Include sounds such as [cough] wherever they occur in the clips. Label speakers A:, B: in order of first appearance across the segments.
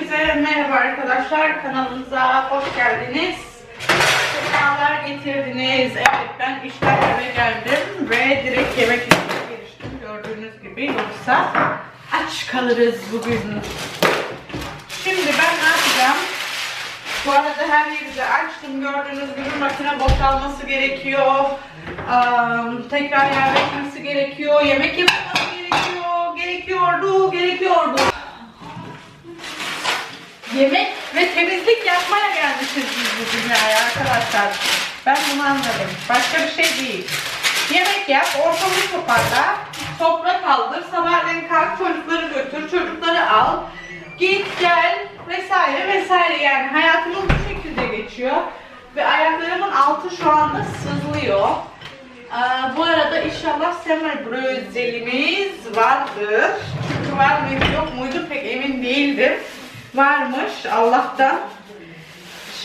A: Herkese merhaba arkadaşlar. Kanalımıza hoş geldiniz. Sefalar getirdiniz. Evet ben işten eve geldim ve direkt yemek yemeye giriştim. Gördüğünüz gibi yoksa aç kalırız bugün. Şimdi ben ne yapacağım? Bu arada her yeri de açtım. Gördüğünüz gibi makine boşalması gerekiyor. Am, tekrar yerleşmesi gerekiyor. Yemek yapılması gerekiyor. Gerekiyordu, gerekiyordu. Yemek ve temizlik yapmaya gelmişiz biz bu dünyaya arkadaşlar. Ben bunu anladım. Başka bir şey değil. Yemek yap, ortalığı toparla, sofra kaldır, sabahleyin kalk çocukları götür, çocukları al, git gel vesaire vesaire yani hayatımız bu şekilde geçiyor. Ve ayaklarımın altı şu anda sızlıyor. Aa, bu arada inşallah semel brözelimiz vardır. Çünkü var mıydı yok muydu pek emin değildim. Varmış Allah'tan.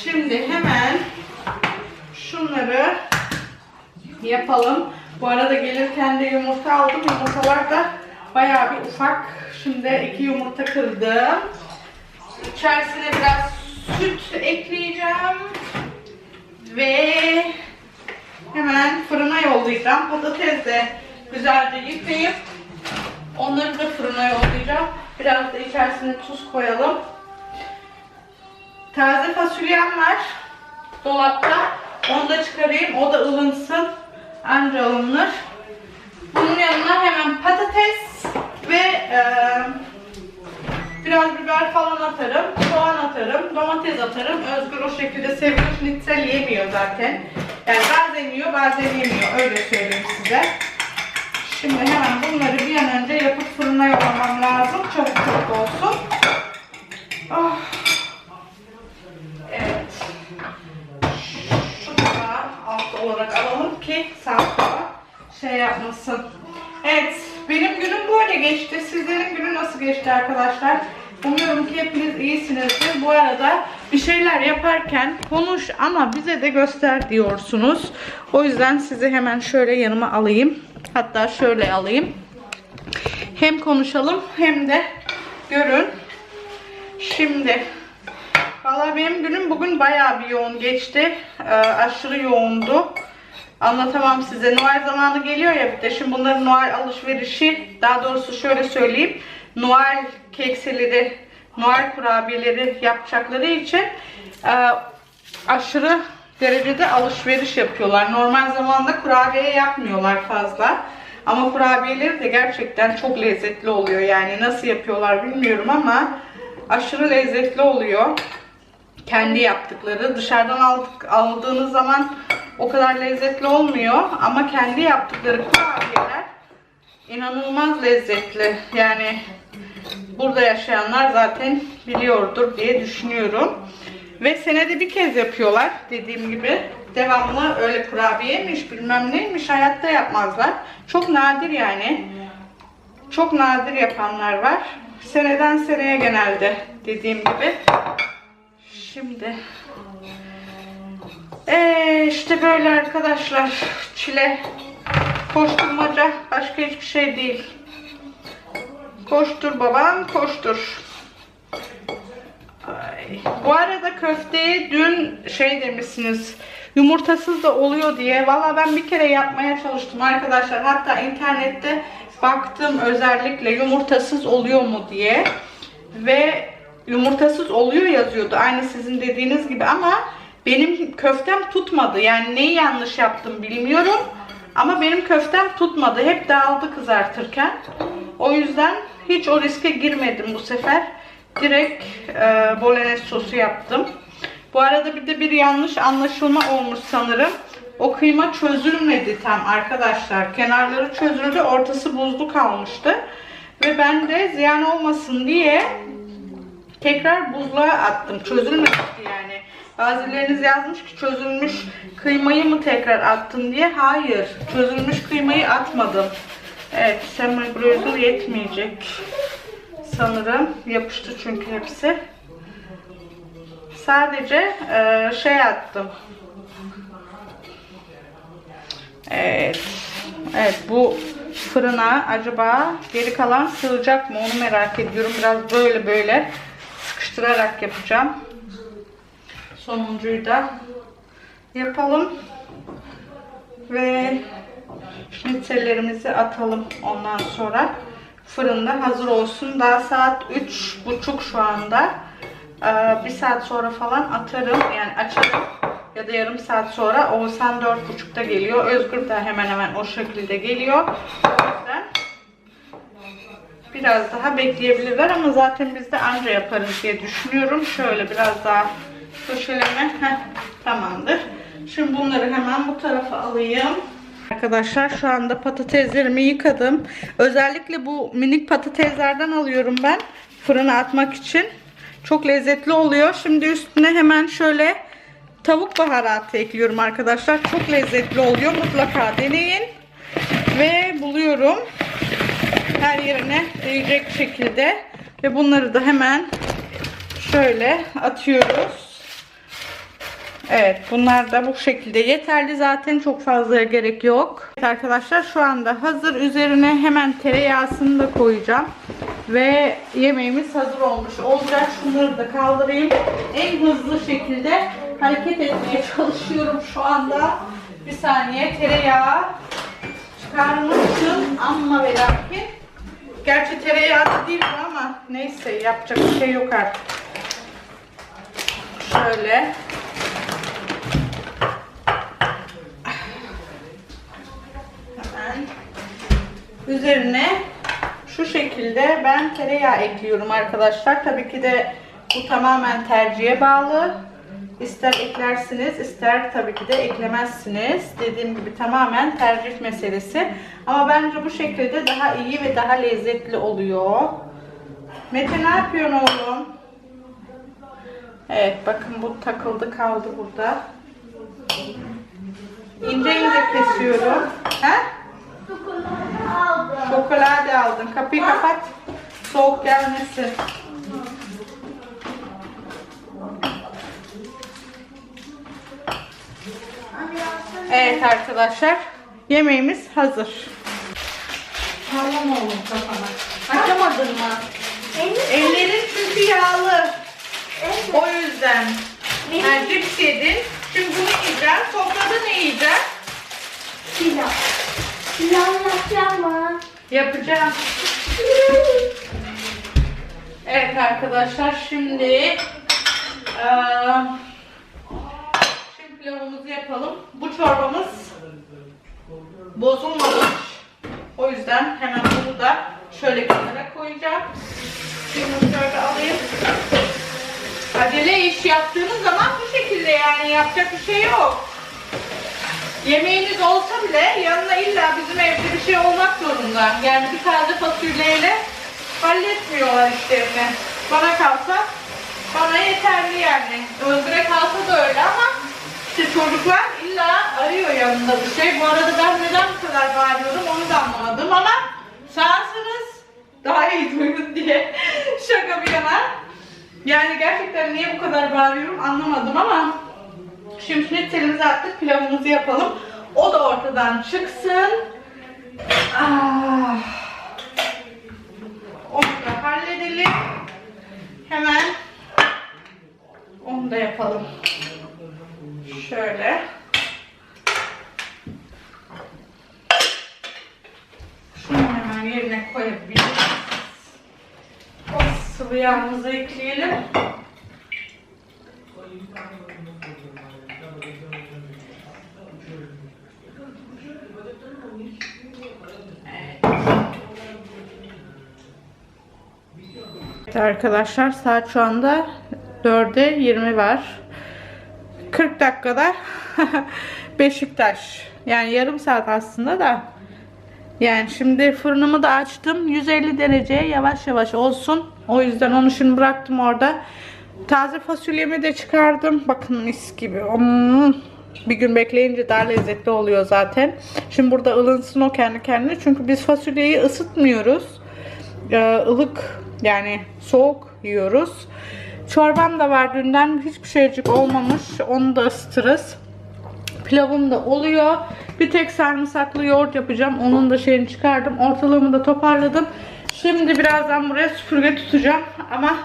A: Şimdi hemen şunları yapalım. Bu arada gelirken de yumurta aldım. Yumurtalar da bayağı bir ufak. Şimdi iki yumurta kırdım. İçerisine biraz süt ekleyeceğim. Ve hemen fırına yollayacağım. Patates de güzelce yıkayıp onları da fırına yollayacağım. Biraz da içerisine tuz koyalım. Taze fasulyem var dolapta. Onu da çıkarayım. O da ılınsın. Anca alınır. Bunun yanına hemen patates ve e, biraz biber falan atarım. Soğan atarım. Domates atarım. Özgür o şekilde seviyor. Schnitzel yemiyor zaten. Yani bazen yiyor bazen yemiyor. Öyle söyleyeyim size. Şimdi hemen bunları bir an önce yapıp fırına yollamam lazım. Çabuk çabuk olsun. Oh. Evet. Şunu da alt olarak alalım ki sağ sola şey yapmasın. Evet. Benim günüm böyle geçti. Sizlerin günü nasıl geçti arkadaşlar? Umuyorum ki hepiniz iyisinizdir. Bu arada bir yaparken konuş ama bize de göster diyorsunuz. O yüzden sizi hemen şöyle yanıma alayım. Hatta şöyle alayım. Hem konuşalım hem de görün. Şimdi Valla benim günüm bugün bayağı bir yoğun geçti. Ee, aşırı yoğundu. Anlatamam size. Noel zamanı geliyor ya bir de. Şimdi bunların Noel alışverişi, daha doğrusu şöyle söyleyeyim. Noel keksileri, Noel kurabiyeleri yapacakları için e, aşırı derecede alışveriş yapıyorlar. Normal zamanda kurabiye yapmıyorlar fazla. Ama kurabiyeleri de gerçekten çok lezzetli oluyor. Yani nasıl yapıyorlar bilmiyorum ama aşırı lezzetli oluyor kendi yaptıkları. Dışarıdan aldık, aldığınız zaman o kadar lezzetli olmuyor ama kendi yaptıkları kurabiyeler inanılmaz lezzetli. Yani burada yaşayanlar zaten biliyordur diye düşünüyorum. Ve senede bir kez yapıyorlar dediğim gibi. Devamlı öyle kurabiyeymiş bilmem neymiş hayatta yapmazlar. Çok nadir yani. Çok nadir yapanlar var. Seneden seneye genelde dediğim gibi. Şimdi ee, işte böyle arkadaşlar çile koşturmaca başka hiçbir şey değil. Koştur babam koştur. Ay. Bu arada köfteye dün şey demişsiniz yumurtasız da oluyor diye. Valla ben bir kere yapmaya çalıştım arkadaşlar. Hatta internette baktım özellikle yumurtasız oluyor mu diye. Ve yumurtasız oluyor yazıyordu. Aynı sizin dediğiniz gibi ama benim köftem tutmadı. Yani neyi yanlış yaptım bilmiyorum. Ama benim köftem tutmadı. Hep dağıldı kızartırken. O yüzden hiç o riske girmedim bu sefer. Direkt e, bolognese sosu yaptım. Bu arada bir de bir yanlış anlaşılma olmuş sanırım. O kıyma çözülmedi tam arkadaşlar. Kenarları çözüldü, ortası buzlu kalmıştı. Ve ben de ziyan olmasın diye tekrar buzluğa attım. Çözülmemişti yani. Bazılarınız yazmış ki çözülmüş kıymayı mı tekrar attın diye. Hayır. Çözülmüş kıymayı atmadım. Evet. Brözel yetmeyecek. Sanırım. Yapıştı çünkü hepsi. Sadece e, şey attım. Evet. Evet bu fırına acaba geri kalan sığacak mı onu merak ediyorum. Biraz böyle böyle yapıştırarak yapacağım. Sonuncuyu da yapalım. Ve şnitzellerimizi atalım ondan sonra. Fırında hazır olsun. Daha saat 3.30 şu anda. Ee, bir saat sonra falan atarım. Yani açarım. Ya da yarım saat sonra. Oğuzhan 4.30'da geliyor. Özgür de hemen hemen o şekilde geliyor. Biraz daha bekleyebilirler ama zaten biz de anca yaparız diye düşünüyorum. Şöyle biraz daha köşeleme. Tamamdır. Şimdi bunları hemen bu tarafa alayım. Arkadaşlar şu anda patateslerimi yıkadım. Özellikle bu minik patateslerden alıyorum ben fırına atmak için. Çok lezzetli oluyor. Şimdi üstüne hemen şöyle tavuk baharatı ekliyorum arkadaşlar. Çok lezzetli oluyor. Mutlaka deneyin. Ve buluyorum her yerine değecek şekilde ve bunları da hemen şöyle atıyoruz. Evet bunlar da bu şekilde yeterli zaten çok fazla gerek yok. Evet arkadaşlar şu anda hazır üzerine hemen tereyağısını da koyacağım. Ve yemeğimiz hazır olmuş olacak. Şunları da kaldırayım. En hızlı şekilde hareket etmeye çalışıyorum şu anda. Bir saniye tereyağı çıkarmışım ama ve Gerçi tereyağı değil ama neyse yapacak bir şey yok artık. Şöyle. Hemen üzerine şu şekilde ben tereyağı ekliyorum arkadaşlar. Tabii ki de bu tamamen tercihe bağlı. İster eklersiniz, ister tabii ki de eklemezsiniz. Dediğim gibi tamamen tercih meselesi. Ama bence bu şekilde daha iyi ve daha lezzetli oluyor. Mete ne yapıyorsun oğlum? Evet bakın bu takıldı kaldı burada. İnce ince kesiyorum. Ha? Şokolade aldın. Kapıyı kapat. Soğuk gelmesin. Evet arkadaşlar. Yemeğimiz hazır. Tamam oğlum kafana. Açamadın mı? Ellerin çünkü yağlı. O yüzden. Yani cips yedin. Şimdi bunu yiyeceksin. Sofrada ne yiyeceksin?
B: Pilav. Yapacağım mı?
A: Yapacağım. Evet arkadaşlar şimdi eee, şimdi pilavımızı yapalım. Bu çorbamız bozulmamış. O yüzden hemen bunu da şöyle kenara koyacağım. Şimdi şöyle alayım. Acele iş yaptığınız zaman bu şekilde yani yapacak bir şey yok. Yemeğiniz olsa bile yanına illa bizim evde bir şey olmak zorunda. Yani bir taze fasulyeyle halletmiyorlar işlerini. Bana kalsa bana yeterli yani. Özgür'e kalsa da öyle ama işte çocuklar illa arıyor yanında bir şey. Bu arada ben neden bu kadar bağırıyorum onu da anlamadım ama sağsınız daha iyi duyun diye [laughs] şaka bir yana. Yani gerçekten niye bu kadar bağırıyorum anlamadım ama Şimdi şnitzelimizi attık, pilavımızı yapalım. O da ortadan çıksın. Ah. Onu da halledelim. Hemen onu da yapalım. Şöyle. Şunu hemen yerine koyabiliriz. O sıvı yağımızı ekleyelim. Evet arkadaşlar saat şu anda 4'e 20 var. 40 dakikada [laughs] Beşiktaş. Yani yarım saat aslında da. Yani şimdi fırınımı da açtım. 150 dereceye yavaş yavaş olsun. O yüzden onu şimdi bıraktım orada. Taze fasulyemi de çıkardım. Bakın mis gibi. Hmm. Bir gün bekleyince daha lezzetli oluyor zaten. Şimdi burada ılınsın o kendi kendine. Çünkü biz fasulyeyi ısıtmıyoruz. Ee, ılık yani soğuk yiyoruz. Çorbam da var dünden. Hiçbir şeycik olmamış. Onu da ısıtırız. Pilavım da oluyor. Bir tek sarımsaklı yoğurt yapacağım. Onun da şeyini çıkardım. Ortalığımı da toparladım. Şimdi birazdan buraya süpürge tutacağım. Ama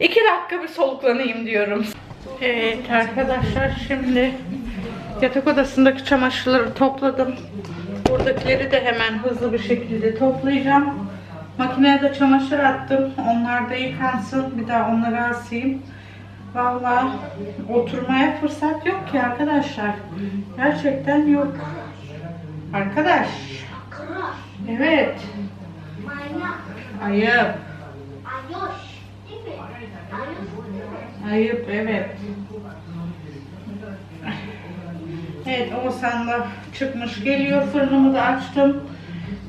A: iki dakika bir soluklanayım diyorum. Evet arkadaşlar şimdi yatak odasındaki çamaşırları topladım. Buradakileri de hemen hızlı bir şekilde toplayacağım. Makineye de çamaşır attım. Onlar da yıkansın. Bir daha onları asayım. Vallahi oturmaya fırsat yok ki arkadaşlar. Gerçekten yok. Arkadaş. Evet. Ayıp. Ayıp evet. Evet Oğuzhan da çıkmış geliyor. Fırınımı da açtım.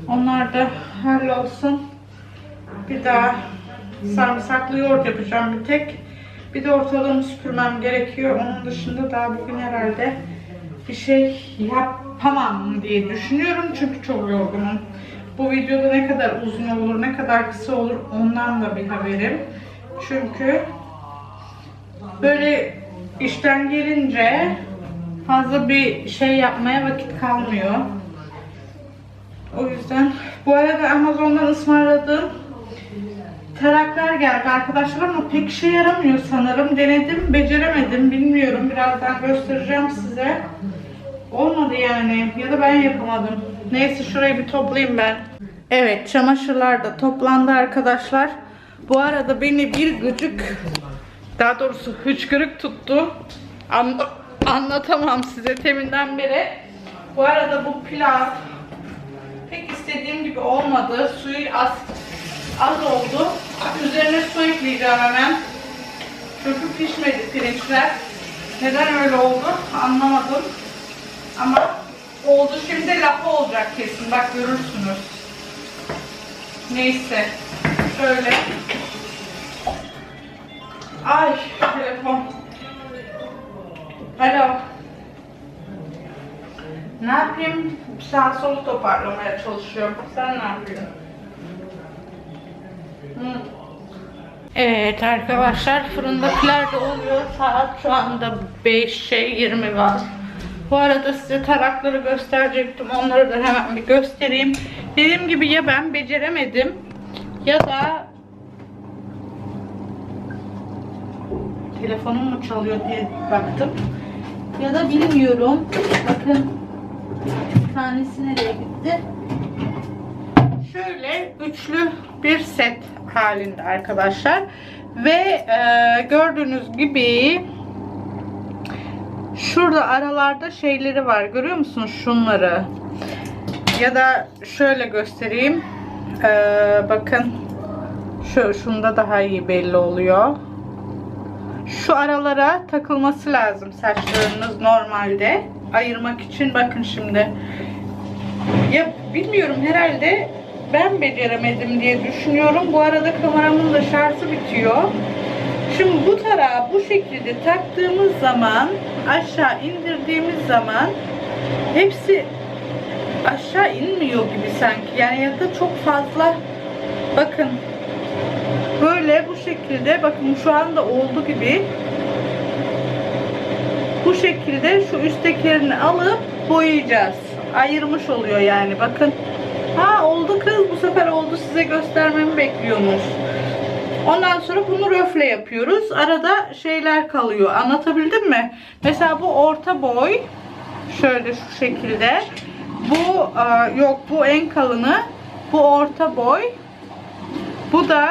A: Onlar da hallolsun. Bir daha sarımsaklı yoğurt yapacağım bir tek. Bir de ortalığımı süpürmem gerekiyor. Onun dışında daha bugün herhalde bir şey yapamam diye düşünüyorum. Çünkü çok yorgunum. Bu videoda ne kadar uzun olur, ne kadar kısa olur ondan da bir haberim. Çünkü böyle işten gelince fazla bir şey yapmaya vakit kalmıyor. O yüzden bu arada Amazon'dan ısmarladığım taraklar geldi arkadaşlar ama pek işe yaramıyor sanırım. Denedim, beceremedim, bilmiyorum. Birazdan göstereceğim size. Olmadı yani ya da ben yapamadım. Neyse şurayı bir toplayayım ben. Evet çamaşırlar da toplandı arkadaşlar. Bu arada beni bir gıcık daha doğrusu hıçkırık tuttu. An- anlatamam size teminden beri. Bu arada bu pilav pek istediğim gibi olmadı. Suyu az az oldu. Üzerine su ekleyeceğim hemen. Çünkü pişmedi pirinçler. Neden öyle oldu anlamadım. Ama oldu. Şimdi lafı olacak kesin. Bak görürsünüz. Neyse. Şöyle. Ay telefon. Alo. Ne yapayım? Sağ solu toparlamaya çalışıyorum. Sen ne yapıyorsun? Evet arkadaşlar fırındakiler de oluyor. Saat şu anda 5'e 20 var. Bu arada size tarakları gösterecektim. Onları da hemen bir göstereyim. Dediğim gibi ya ben beceremedim ya da telefonum mu çalıyor diye baktım. Ya da bilmiyorum. Bakın bir tanesi nereye gitti? Şöyle üçlü bir set halinde arkadaşlar. Ve e, gördüğünüz gibi şurada aralarda şeyleri var. Görüyor musunuz şunları? Ya da şöyle göstereyim. E, bakın şu şunda daha iyi belli oluyor. Şu aralara takılması lazım saçlarınız normalde. Ayırmak için bakın şimdi. Ya bilmiyorum herhalde ben beceremedim diye düşünüyorum. Bu arada kameramın da şarjı bitiyor. Şimdi bu tarağı bu şekilde taktığımız zaman aşağı indirdiğimiz zaman hepsi aşağı inmiyor gibi sanki. Yani ya da çok fazla bakın böyle bu şekilde bakın şu anda oldu gibi bu şekilde şu üsttekilerini alıp boyayacağız. Ayırmış oluyor yani bakın. Ha oldu kız bu sefer oldu size göstermemi bekliyormuş. Ondan sonra bunu röfle yapıyoruz. Arada şeyler kalıyor. Anlatabildim mi? Mesela bu orta boy. Şöyle şu şekilde. Bu e, yok bu en kalını. Bu orta boy. Bu da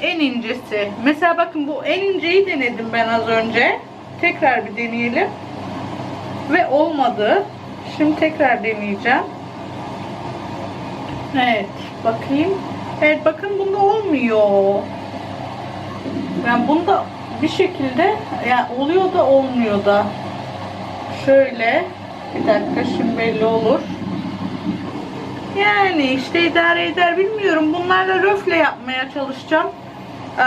A: e, en incesi. Mesela bakın bu en inceyi denedim ben az önce. Tekrar bir deneyelim. Ve olmadı. Şimdi tekrar deneyeceğim. Evet. Bakayım. Evet bakın bunda olmuyor. Yani bunda bir şekilde yani oluyor da olmuyor da. Şöyle. Bir dakika şimdi belli olur. Yani işte idare eder bilmiyorum. Bunlarla röfle yapmaya çalışacağım. Ee,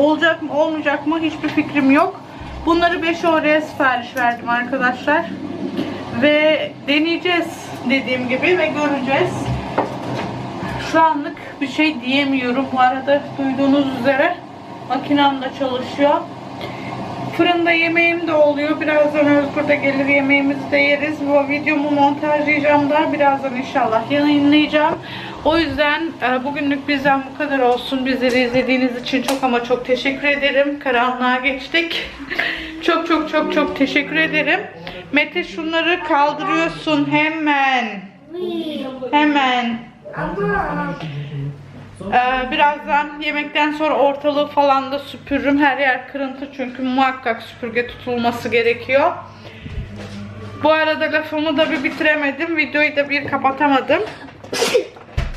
A: olacak mı olmayacak mı hiçbir fikrim yok. Bunları 5 oraya sipariş verdim arkadaşlar. Ve deneyeceğiz dediğim gibi ve göreceğiz. Şu anlık bir şey diyemiyorum. Bu arada duyduğunuz üzere makinem de çalışıyor. Fırında yemeğim de oluyor. Birazdan Özgür gelir yemeğimizi de yeriz. Bu videomu montajlayacağım da birazdan inşallah yayınlayacağım. O yüzden e, bugünlük bizden bu kadar olsun. Bizleri izlediğiniz için çok ama çok teşekkür ederim. Karanlığa geçtik. [laughs] çok çok çok çok teşekkür ederim. Mete şunları kaldırıyorsun hemen. Hemen. Ee, birazdan yemekten sonra ortalığı falan da süpürürüm. Her yer kırıntı çünkü muhakkak süpürge tutulması gerekiyor. Bu arada lafımı da bir bitiremedim. Videoyu da bir kapatamadım.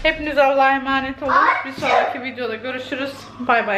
A: Hepiniz Allah'a emanet olun. Bir sonraki videoda görüşürüz. Bay bay.